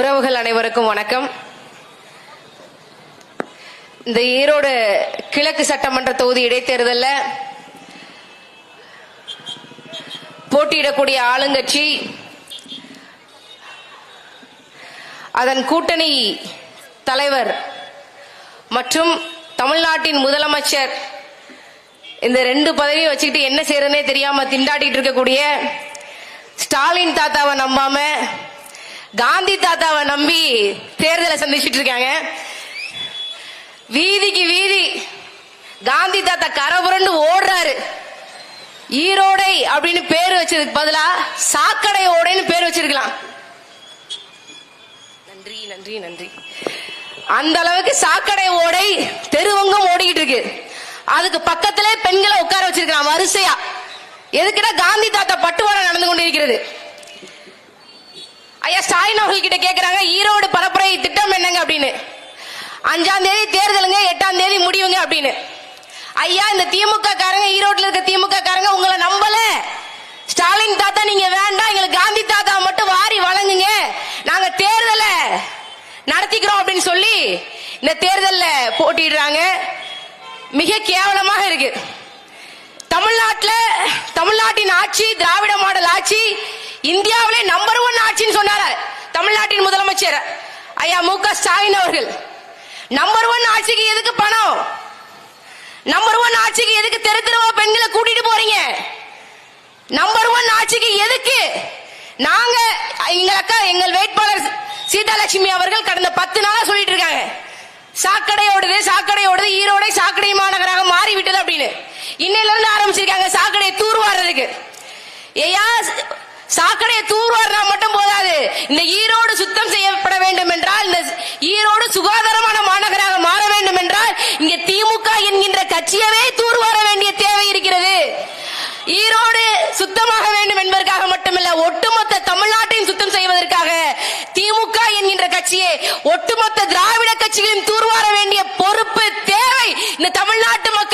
உறவுகள் அனைவருக்கும் வணக்கம். இந்த ஈரோடு கிழக்கு சட்டமன்ற தொகுதி இடைத்தேர்தல்ல போட்டியிடக்கூடிய ஆளுங்கட்சி அதன் கூட்டணி தலைவர் மற்றும் தமிழ்நாட்டின் முதலமைச்சர் இந்த ரெண்டு பதவியும் வச்சுக்கிட்டு என்ன செய்யறதுனே தெரியாம திண்டாடிட்டு இருக்கக்கூடிய ஸ்டாலின் தாத்தாவை நம்பாம காந்தி தாத்தாவை நம்பி தேர்தலை சந்திச்சுட்டு இருக்காங்க வீதிக்கு வீதி. காந்தி தாத்தா கரபுரண்டு ஓடுறாரு. ஈரோடை அப்படின்னு பேர் வச்சதுக்கு பதிலா சாக்கடை ஓடைன்னு பேர் வச்சிருக்கலாம். நன்றி நன்றி நன்றி. அந்த அளவுக்கு சாக்கடை ஓடை தெருவங்கம் ஓடிக்கிட்டு இருக்கு அதுக்கு பக்கத்திலே பெண்களை உட்கார வச்சிருக்கலாம் வரிசையா. எதுக்குன்னா காந்தி தாத்தா பட்டுவாடை நடந்து கொண்டிருக்கிறது. ஐயா ஸ்டாலின் அவர்கள் கிட்ட கேட்கிறாங்க ஈரோடு பரப்புரை திட்டம் என்னங்க அப்படின்னு. அஞ்சாம் தேதி தேர்தலுங்க எட்டாம் தேதி முடிவுங்க அப்படின்னு. ஐயா இந்த திமுக காரங்க ஈரோட்ல இருக்க திமுக காரங்க உங்களை நம்பல. ஸ்டாலின் தாத்தா நீங்க வேண்டாம். எங்களுக்கு காந்தி தாத்தா மட்டும் வாரி வழங்குங்க. நாங்க தேர்தலை நடத்திக்கிறோம் அப்படின்னு சொல்லி இந்த தேர்தலில் போட்டிடுறாங்க. மிக கேவலமாக இருக்கு. தமிழ்நாட்டில் தமிழ்நாட்டின் ஆட்சி திராவிட மாடல் ஆட்சி இந்தியாவிலே நம்பர் ஒன் ஆட்சின்னு சொன்னார? தமிழ்நாட்டின் முதலமைச்சர் ஐயா மு க ஸ்டாலின் அவர்கள். நம்பர் ஒன் ஆட்சிக்கு எதுக்கு பணம்? நம்பர் ஒன் ஆட்சிக்கு எதுக்கு தெரு தெருவா பெண்களை கூட்டிட்டு போறீங்க? நம்பர் ஒன் ஆட்சிக்கு எதுக்கு? நாங்க எங்க அக்கா எங்கள் வேட்பாளர் சீதாலட்சுமி அவர்கள் கடந்த பத்து நாளா சொல்லிட்டு இருக்காங்க. சாக்கடையோடது சாக்கடையோடது ஈரோடை சாக்கடை மாநகராக மாறி விட்டது அப்படின்னு. இன்னையில இருந்து ஆரம்பிச்சிருக்காங்க சாக்கடையை தூர்வாடுறதுக்கு ஏயா சாக்கடையை தூர்வாரினா மட்டும் போதாது. இந்த ஈரோடு சுத்தம் செய்யப்பட வேண்டும் என்றால் இந்த ஈரோடு சுகாதாரமான மாநகராக மாற வேண்டும் என்றால் இங்க திமுக என்கின்ற கட்சியவே தூர்வார வேண்டிய தேவை இருக்கிறது. ஈரோடு சுத்தமாக வேண்டும் என்பதற்காக மட்டுமல்ல ஒட்டுமொத்த தமிழ்நாட்டையும் சுத்தம் செய்வதற்காக திமுக என்கின்ற கட்சியை ஒட்டுமொத்த திராவிட கட்சிகளையும் தூர்வார வேண்டிய பொறுப்பு தேவை. இந்த தமிழ்நாட்டு மக்கள்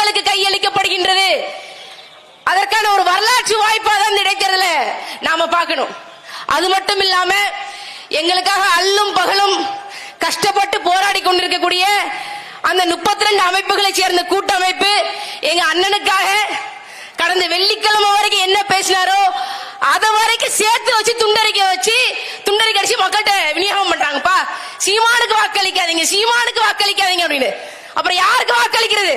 அதற்கான ஒரு வரலாற்று வாய்ப்பா தான் கிடைக்கிறதுல நாம பார்க்கணும். அது மட்டும் இல்லாம எங்களுக்காக அல்லும் பகலும் கஷ்டப்பட்டு போராடி கொண்டிருக்கக்கூடிய அந்த முப்பத்தி ரெண்டு அமைப்புகளை சேர்ந்த கூட்டமைப்பு எங்க அண்ணனுக்காக கடந்த வெள்ளிக்கிழமை வரைக்கும் என்ன பேசினாரோ அதை வரைக்கும் சேர்த்து வச்சு துண்டறிக்க வச்சு துண்டறிக்க அடிச்சு மக்கள்கிட்ட விநியோகம் பண்றாங்கப்பா. சீமானுக்கு வாக்களிக்காதீங்க சீமானுக்கு வாக்களிக்காதீங்க அப்படின்னு. அப்புறம் யாருக்கு வாக்களிக்கிறது?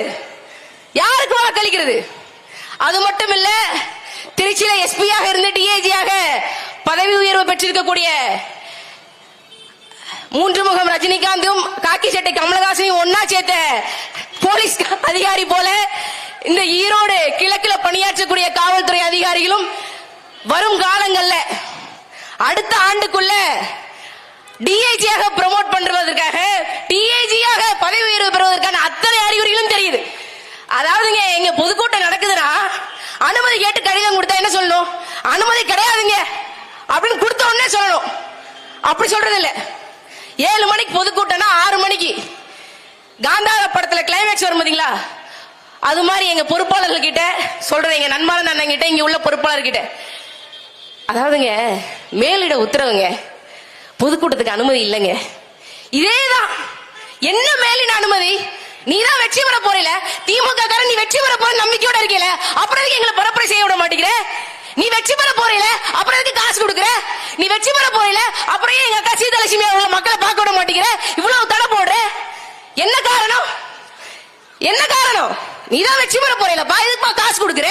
யாருக்கு வாக்களிக்கிறது? அது மட்டும் இல்ல திருச்சியில எஸ்பியாக இருந்து டிஏஜியாக பதவி உயர்வு பெற்றிருக்கக்கூடிய மூன்று முகம் ரஜினிகாந்தும் காக்கி சட்டை கமலஹாசனையும் ஒன்னா சேர்த்த போலீஸ் அதிகாரி போல இந்த ஈரோடு கிழக்குல பணியாற்றக்கூடிய காவல்துறை அதிகாரிகளும் வரும் காலங்கள்ல அடுத்த ஆண்டுக்குள்ள டிஐஜியாக ப்ரமோட் பண்றதற்காக டிஐஜியாக பதவி உயர்வு பெறுவதற்கான அத்தனை அறிகுறிகளும் தெரியுது. அதாவதுங்க எங்க பொதுக்கூட்டம் நடக்குதுன்னா அனுமதி கேட்டு கடிதம் கொடுத்தா என்ன சொல்லணும்? அனுமதி கிடையாதுங்க. அப்படின்னு கொடுத்த உடனே சொல்லணும். அப்படி சொல்றது இல்ல ஏழு மணிக்கு பொதுக்கூட்டம்னா ஆறு மணிக்கு. காந்தார படத்துல கிளைமேக்ஸ் வரும் பாத்தீங்களா? அது மாதிரி எங்க பொறுப்பாளர்கள் கிட்ட சொல்றேன். எங்க நண்பன் அண்ணன் கிட்ட இங்க உள்ள பொறுப்பாளர் கிட்ட அதாவதுங்க மேலிட உத்தரவுங்க. பொதுக்கூட்டத்துக்கு அனுமதி இல்லைங்க. இதேதான். என்ன மேலின அனுமதி? நீ தான் வெற்றி பெற போறீல? திமுக காரன் நீ வெற்றி பெற போற நம்பிக்கையோட இருக்கல? அப்புறம் எதுக்கு எங்களை பரப்புரை செய்ய விட மாட்டேங்கிற? நீ வெற்றி பெற போறீல? அப்புறம் எதுக்கு காசு கொடுக்குற? நீ வெற்றி பெற போறீல? அப்புறம் ஏன் எங்க அக்கா சீதலட்சுமி அவங்க மக்களை பார்க்க விட மாட்டேங்கிற? இவ்வளவு தடை போடுற? என்ன காரணம்? என்ன காரணம்? நீ தான் வெற்றி பெற போறீலப்பா எதுக்குப்பா காசு கொடுக்குற?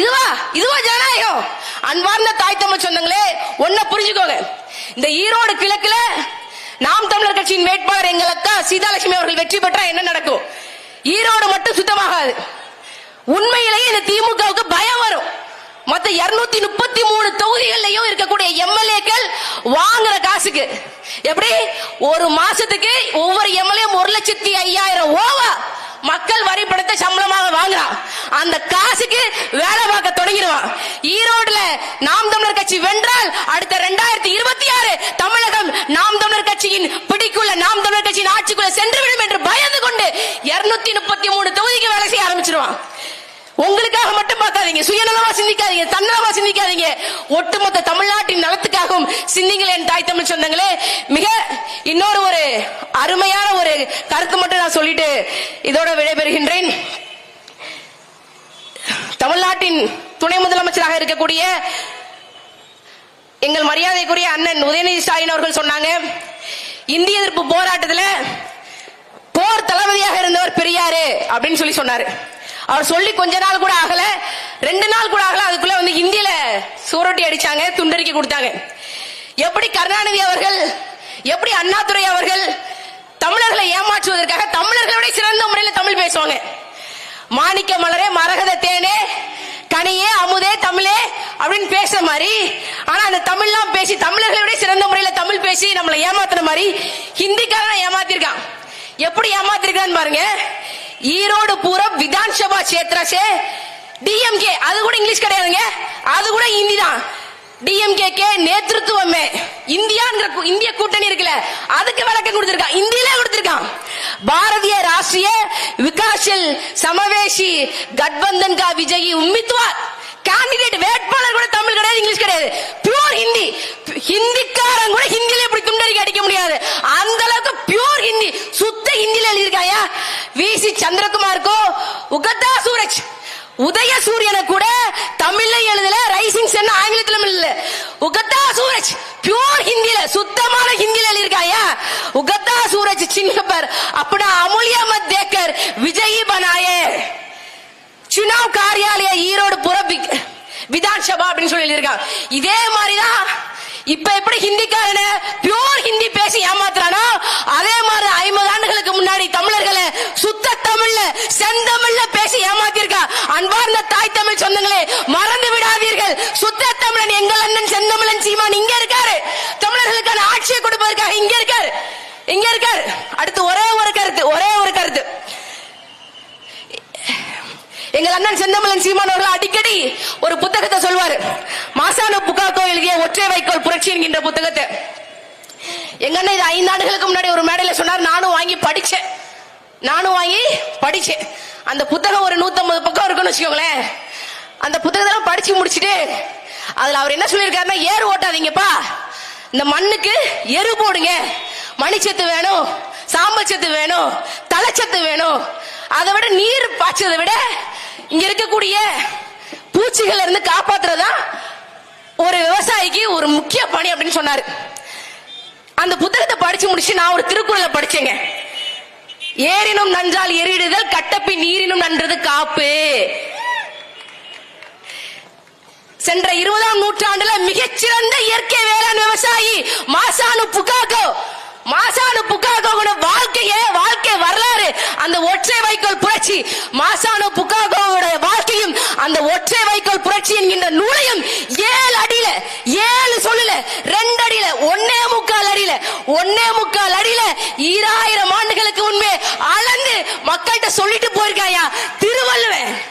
இதுவா? இதுவா ஜனநாயகம்? அன்பார்ந்த தாய் தமிழ் சொந்தங்களே ஒன்ன புரிஞ்சுக்கோங்க. இந்த ஈரோடு கிழக்குல நாம் தமிழர் கட்சியின் வேட்பாளர் எங்கள் அக்கா சீதாலட்சுமி அவர்கள் வெற்றி பெற்றா என்ன நடக்கும்? ஈரோடு மட்டும் சுத்தமாகாது. உண்மையிலேயே இந்த திமுகவுக்கு பயம் வரும். மொத்த இருநூத்தி முப்பத்தி மூணு தொகுதிகள்லயும் இருக்கக்கூடிய எம்எல்ஏக்கள் வாங்குற காசுக்கு. எப்படி? ஒரு மாசத்துக்கு ஒவ்வொரு எம்எல்ஏ ஒரு லட்சத்தி ஐயாயிரம் ஓவா மக்கள் வரி பணத்தை சம்பளமாக வாங்குறான். அந்த காசுக்கு வேலை பார்க்க தொடங்கிடுவான். ஈரோடுல நாம் தமிழர் கட்சி வென்றால் அடுத்த ரெண்டாயிரத்தி இருபத்தி ஆறு தமிழகம் நாம் தமிழர் கட்சியின் பிடிக்குள்ள நாம் தமிழர் கட்சியின் ஆட்சிக்குள்ள சென்றுவிடும் என்று பயந்து கொண்டு இருநூத்தி முப்பத்தி மூணு தொகுதிக்கு வேலை செய்ய ஆரம்பிச்சிருவான் உங்களுக்காக மட்டும் பார்க்காதீங்க. சுயநலமா சிந்திக்காதீங்க. தன்னலமா சிந்திக்காதீங்க. ஒட்டுமொத்த தமிழ்நாட்டின் நலத்துக்காகவும் சிந்திங்கள் என் தாய் தமிழ் சொந்தங்களே. மிக இன்னொரு ஒரு அருமையான ஒரு கருத்து மட்டும் நான் சொல்லிட்டு இதோட விடைபெறுகின்றேன். தமிழ்நாட்டின் துணை முதலமைச்சராக இருக்கக்கூடிய எங்கள் மரியாதைக்குரிய அண்ணன் உதயநிதி ஸ்டாலின் அவர்கள் சொன்னாங்க இந்திய எதிர்ப்பு போராட்டத்துல போர் தளபதியாக இருந்தவர் பெரியாரு அப்படின்னு சொல்லி சொன்னாரு. அவர் சொல்லி கொஞ்ச நாள் கூட ஆகல ரெண்டு நாள் கூட ஆகல அதுக்குள்ள வந்து ஹிந்தியில சூரட்டி அடிச்சாங்க துண்டறிக்கை கொடுத்தாங்க. எப்படி கருணாநிதி அவர்கள் எப்படி அண்ணாதுரை அவர்கள் தமிழர்களை ஏமாற்றுவதற்காக தமிழர்களை சிறந்த முறையில் தமிழ் பேசுவாங்க. மாணிக்க மலரே மரகத தேனே கனியே அமுதே தமிழே அப்படின்னு பேசுற மாதிரி ஆனா அந்த தமிழ்லாம் பேசி தமிழர்களை விட சிறந்த முறையில தமிழ் பேசி நம்மளை ஏமாத்துற மாதிரி ஹிந்திக்காரன் ஏமாத்திருக்கான். எப்படி ஏமாத்திருக்கான்னு பாருங்க. ஈரோடு பூரா விதான்சபா சபா சே. டிஎம்கே அது கூட இங்கிலீஷ் கிடையாதுங்க. அது கூட ஹிந்தி தான். டிஎம்கே கே நேத்திருத்துவமே இந்தியாங்கிற இந்திய கூட்டணி இருக்குல்ல அதுக்கு விளக்கம் கொடுத்திருக்கான். இந்தியில கொடுத்திருக்கான். பாரதிய ராஷ்டிரிய விகாஷில் சமவேஷி கட்பந்தன் கா விஜய் உம்மித்வார். கேண்டிடேட் வேட்பாளர் கிடையாது இங்கிலீஷ் கிடையாது பியூர் ஹிந்தி ஹிந்திக்காரன் கூட ஹிந்தில இப்படி துண்டறிக்கை அடிக்க முடியாது அந்த அளவுக்கு பியூர் ஹிந்தி சுத்த ஹிந்தில எழுதியிருக்காயா விசி சந்திரகுமாருக்கோ உகதா சூரஜ் உதய சூரியனை கூட தமிழ்ல எழுதல ரைசிங் சன் ஆங்கிலத்துல இல்ல உகதா சூரஜ் பியூர் ஹிந்தில சுத்தமான ஹிந்தில எழுதியிருக்காயா உகதா சூரஜ் சின்ன पर अपना अमूल्य मत देकर विजयी बनाए சுனாவ் காரியாலய ஈரோடு விதான் சபா அப்படின்னு சொல்லி இதே மாதிரிதான் இப்ப எப்படி ஹிந்திக்காரன பியூர் ஹிந்தி பேசி ஏமாத்துறானோ அதே மாதிரி ஐம்பது ஆண்டுகளுக்கு முன்னாடி தமிழர்களை சுத்த தமிழ்ல செந்தமிழ்ல பேசி ஏமாத்திருக்கா அன்பார்ந்த தாய் தமிழ் சொந்தங்களே மறந்து விடாதீர்கள். சுத்த தமிழன் எங்கள் அண்ணன் செந்தமிழன் சீமான் இங்க இருக்காரு. தமிழர்களுக்கான ஆட்சியை கொடுப்பதற்காக இங்க இருக்காரு. இங்க இருக்காரு. அடுத்து ஒரு ஒரே ஒரு கருத்து எங்கள் அண்ணன் செந்தமிழன் சீமான் அவர்கள் அடிக்கடி ஒரு புத்தகத்தை சொல்வாரு. மாசான புகாக்கோ எழுதிய ஒற்றை வைக்கோல் புரட்சி என்கின்ற புத்தகத்தை. எங்க அண்ணன் இது ஐந்து ஆண்டுகளுக்கு முன்னாடி ஒரு மேடையில சொன்னார் நானும் வாங்கி படிச்சேன். நானும் வாங்கி படிச்சேன். அந்த புத்தகம் ஒரு 150 பக்கம் இருக்குன்னு வச்சுக்கோங்களேன். அந்த புத்தகத்தெல்லாம் படிச்சு முடிச்சிட்டு அதுல அவர் என்ன சொல்லியிருக்காருன்னா ஏறு ஓட்டாதீங்கப்பா. இந்த மண்ணுக்கு எரு போடுங்க. மணிச்சத்து வேணும் சாம்பல் சத்து வேணும் தலைச்சத்து வேணும். அதை விட நீர் பாய்ச்சதை விட இங்க இருக்கக்கூடிய பூச்சிகள் இருந்து காப்பாத்துறதா ஒரு விவசாயிக்கு ஒரு முக்கிய பணி அப்படின்னு சொன்னாரு. அந்த புத்தகத்தை படிச்சு முடிச்சு நான் ஒரு திருக்குறளை படிச்சேங்க. ஏறினும் நன்றால் எரிடுதல் கட்டப்பி நீரினும் நன்றது காப்பு. சென்ற இருபதாம் நூற்றாண்டுல மிகச்சிறந்த இயற்கை வேளாண் விவசாயி மாசானு புகாகோ மாசானு புகாகோட வாழ்க்கைய வாழ்க்கை வரலாறு அந்த ஒற்றை வைக்கோல் புரட்சி. மாசா புகாகோவோட வாழ்க்கையும் அந்த ஒற்றை வைக்கோல் புரட்சி என்கின்ற நூலையும் ஏழு அடியில ஏழு சொல்லல ரெண்டு அடியில ஒன்னே முக்கால் அடியில ஒன்னே முக்கால் அடியில ஈராயிரம் ஆண்டுகளுக்கு முன்பே அளந்து மக்கள்கிட்ட சொல்லிட்டு போயிருக்காயா? திருவள்ளுவன்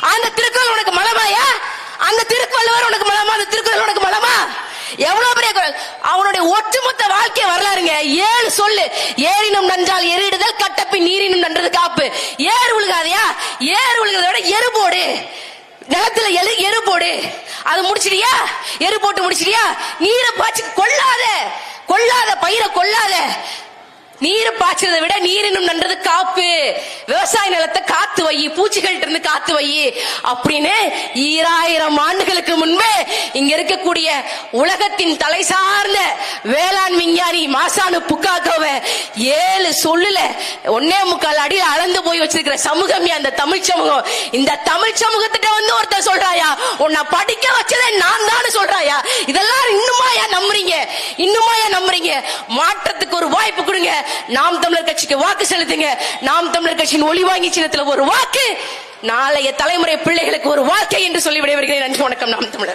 அந்த திருக்குறள் உனக்கு மலமாயா? அந்த திருக்குறள் உனக்கு மலமா? அந்த திருக்குறள் உனக்கு மலமா? எவ்வளவு பெரிய குரல் அவனுடைய ஒட்டுமொத்த வாழ்க்கை வரலாறுங்க. ஏழு சொல்லு. ஏறினும் நன்றால் எரிடுதல் கட்டப்பி நீரினும் நன்றது காப்பு. ஏறு உழுகாதையா? ஏறு உழுகிறத விட எரு போடு. நிலத்துல எரு எரு போடு. அது முடிச்சிட்டியா? எரு போட்டு முடிச்சிட்டியா? நீரை பாய்ச்சி கொள்ளாத. கொள்ளாத பயிரை கொள்ளாத. நீர் பாய்ச்சறதை விட நீரினும் நன்றது காப்பு. விவசாய நிலத்தை காத்து வை பூச்சிகள்ட்ட இருந்து காத்து வை அப்படின்னு ஈராயிரம் ஆண்டுகளுக்கு முன்பே இங்க இருக்கக்கூடிய உலகத்தின் தலை சார்ந்த வேளாண் விஞ்ஞானி மாசானு புக்காக்கோவை ஏழு சொல்லுல ஒன்னே முக்கால் அடியில் அளந்து போய் வச்சிருக்கிற சமூகம் அந்த தமிழ் சமூகம். இந்த தமிழ் சமூகத்திட்ட வந்து ஒருத்தர் சொல்றாயா உன்னை படிக்க வச்சதே நான் தான் சொல்றாயா? இதெல்லாம் மாற்றத்துக்கு ஒரு வாய்ப்பு கொடுங்க. நாம் தமிழர் கட்சிக்கு வாக்கு செலுத்துங்க. நாம் தமிழர் கட்சியின் ஒளி வாங்கி சின்னத்துல ஒரு வாக்கு நாளைய தலைமுறை பிள்ளைகளுக்கு ஒரு வாழ்க்கை என்று சொல்லி விடைபெறுகிறேன் நன்றி வணக்கம். நாம் தமிழர்.